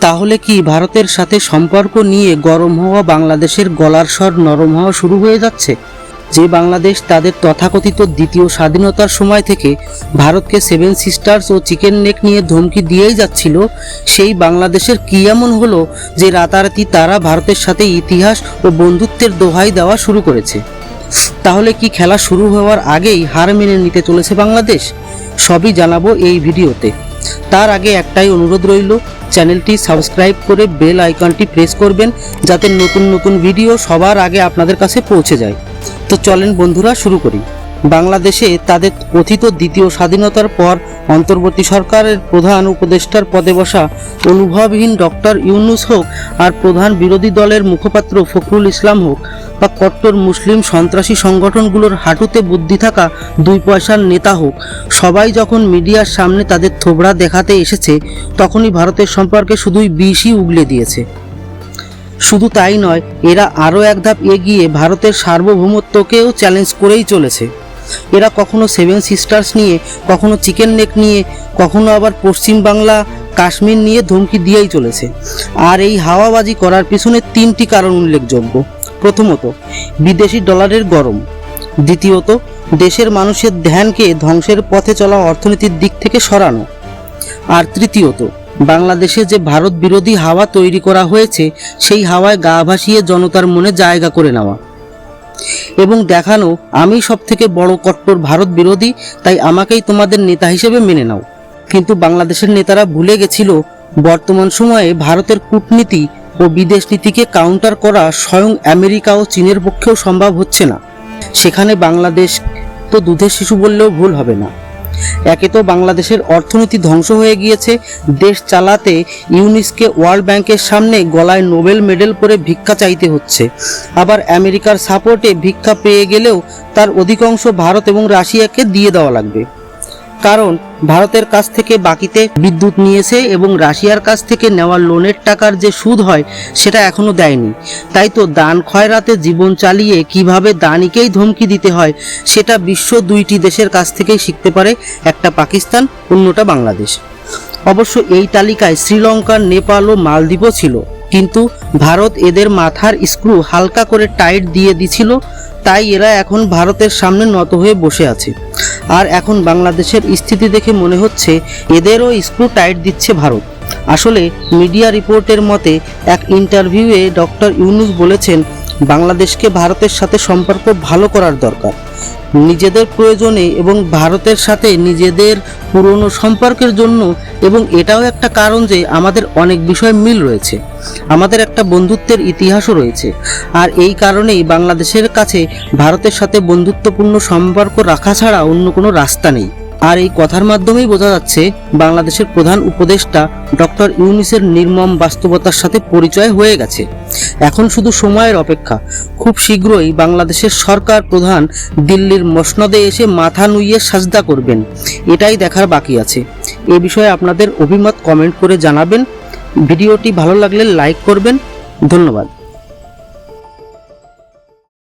তাহলে কি ভারতের সাথে সম্পর্ক নিয়ে গরম হওয়া বাংলাদেশের গলার স্বর নরম হওয়া শুরু হয়ে যাচ্ছে? যে বাংলাদেশ তাদের তথাকথিত দ্বিতীয় স্বাধীনতার সময় থেকে ভারতকে সেভেন সিস্টার্স ও চিকেন নেক নিয়ে ধমকি দিয়েই যাচ্ছিল, সেই বাংলাদেশের কি এমন হলো যে রাতারাতি তারা ভারতের সাথে ইতিহাস ও বন্ধুত্বের দোহাই দেওয়া শুরু করেছে? তাহলে কি খেলা শুরু হওয়ার আগেই হার মেনে নিতে চলেছে বাংলাদেশ? সবই জানাব এই ভিডিওতে। তার আগে একটাই অনুরোধ রইল, চ্যানেলটি সাবস্ক্রাইব করে বেল আইকনটি প্রেস করবেন যাতে নতুন নতুন ভিডিও সবার আগে আপনাদের কাছে পৌঁছে যায়। তো চলেন বন্ধুরা, শুরু করি। বাংলাদেশে তাদের কথিত দ্বিতীয় স্বাধীনতার পর অন্তর্বর্তী সরকারের প্রধান উপদেষ্টার পদে বসা অনুভবহীন ডক্টর ইউনুস হোক আর প্রধান বিরোধী দলের মুখপাত্র ফখরুল ইসলাম হোক বা কট্টর মুসলিম সন্ত্রাসী সংগঠনগুলোর হাঁটুতে বুদ্ধি থাকা দুই পয়সার নেতা হোক, সবাই যখন মিডিয়ার সামনে তাদের থোবড়া দেখাতে এসেছে, তখনই ভারতের সম্পর্কে শুধুই বিষই উগলে দিয়েছে। শুধু তাই নয়, এরা আরও এক ধাপ এগিয়ে ভারতের সার্বভৌমত্বকেও চ্যালেঞ্জ করেই চলেছে। এরা কখনো সেভেন সিস্টার্স নিয়ে, কখনো চিকেন নেক নিয়ে, কখনো আবার পশ্চিম বাংলা, কাশ্মীর নিয়ে ধমকি দিয়েই চলেছে। আর এই হাওয়াবাজি করার পিছনে তিনটি কারণ উল্লেখযোগ্য। প্রথমত, বিদেশি ডলারের গরম। দ্বিতীয়ত, দেশের মানুষের ধ্যানকে ধ্বংসের পথে চলা অর্থনীতির দিক থেকে সরানো। আর তৃতীয়ত, বাংলাদেশে যে ভারত বিরোধী হাওয়া তৈরি করা হয়েছে, সেই হাওয়ায় গা ভাসিয়ে জনতার মনে জায়গা করে নেওয়া। এবং দেখানো, আমি সব থেকে বড় কট্টর ভারত বিরোধী, তাই আমাকেই তোমাদের নেতা হিসেবে মেনে নাও। কিন্তু বাংলাদেশের নেতারা ভুলে গেছিল, বর্তমান সময়ে ভারতের কূটনীতি ও বিদেশ নীতিকে কাউন্টার করা স্বয়ং আমেরিকা ও চীনের পক্ষেও সম্ভব হচ্ছে না। সেখানে বাংলাদেশ তো দুধের শিশু বললেও ভুল হবে না। একে তো বাংলাদেশের অর্থনীতি ধ্বংস হয়ে গিয়েছে। দেশ চালাতে ইউনিসকে ওয়ার্ল্ড ব্যাংকের সামনে গলায় নোবেল মেডেল পরে ভিক্ষা চাইতে হচ্ছে। আবার আমেরিকার সাপোর্টে ভিক্ষা পেয়ে গেলেও তার অধিকাংশ ভারত এবং রাশিয়াকে দিয়ে দেওয়া লাগবে। কারণ ভারতের কাছ থেকে বাকিতে বিদ্যুৎ নিয়েছে এবং রাশিয়ার কাছ থেকে নেওয়া লোনের টাকার যে সুদ হয়, সেটা এখনও দেয়নি। তাই তো দান খয়রাতে জীবন চালিয়ে কীভাবে দানিকেই ধমকি দিতে হয়, সেটা বিশ্ব দুইটি দেশের কাছ থেকেই শিখতে পারে একটা পাকিস্তান, অন্যটা বাংলাদেশ। অবশ্য এই তালিকায় শ্রীলঙ্কা, নেপাল ও মালদ্বীপও ছিল। কিন্তু ভারত এদের মাথার স্ক্রু হালকা করে টাইট দিয়ে দিছিল, তাই এরা এখন ভারতের সামনে নত হয়ে বসে আছে। আর এখন বাংলাদেশের স্থিতি দেখে মনে হচ্ছে এদেরও স্ক্রু টাইট দিচ্ছে ভারত। আসলে মিডিয়া রিপোর্টের মতে, এক ইন্টারভিউয়ে ডক্টর ইউনুস বলেছেন বাংলাদেশকে ভারতের সাথে সম্পর্ক ভালো করার দরকার। নিজেদের প্রয়োজনে এবং ভারতের সাথে নিজেদের পুরনো সম্পর্কের জন্য এবং এটাও একটা কারণ যে আমাদের অনেক বিষয় মিল রয়েছে। আমাদের একটা বন্ধুত্বের ইতিহাসও রয়েছে। আর এই কারণেই বাংলাদেশের কাছে ভারতের সাথে বন্ধুত্বপূর্ণ সম্পর্ক রাখা ছাড়া অন্য কোনো রাস্তা নেই। আর এই কথার মাধ্যমেই বোঝা যাচ্ছে বাংলাদেশের প্রধান উপদেষ্টা ডক্টর ইউনিসের নির্মম বাস্তবতার সাথে পরিচয় হয়ে গেছে। এখন শুধু সময়ের অপেক্ষা। খুব শীঘ্রই বাংলাদেশের সরকার প্রধান দিল্লির মসনদে এসে মাথা নুইয়ে সাজদা করবেন। এটাই দেখার বাকি আছে। এ বিষয়ে আপনাদের অভিমত কমেন্ট করে জানাবেন। ভিডিওটি ভালো লাগলে লাইক করবেন। ধন্যবাদ।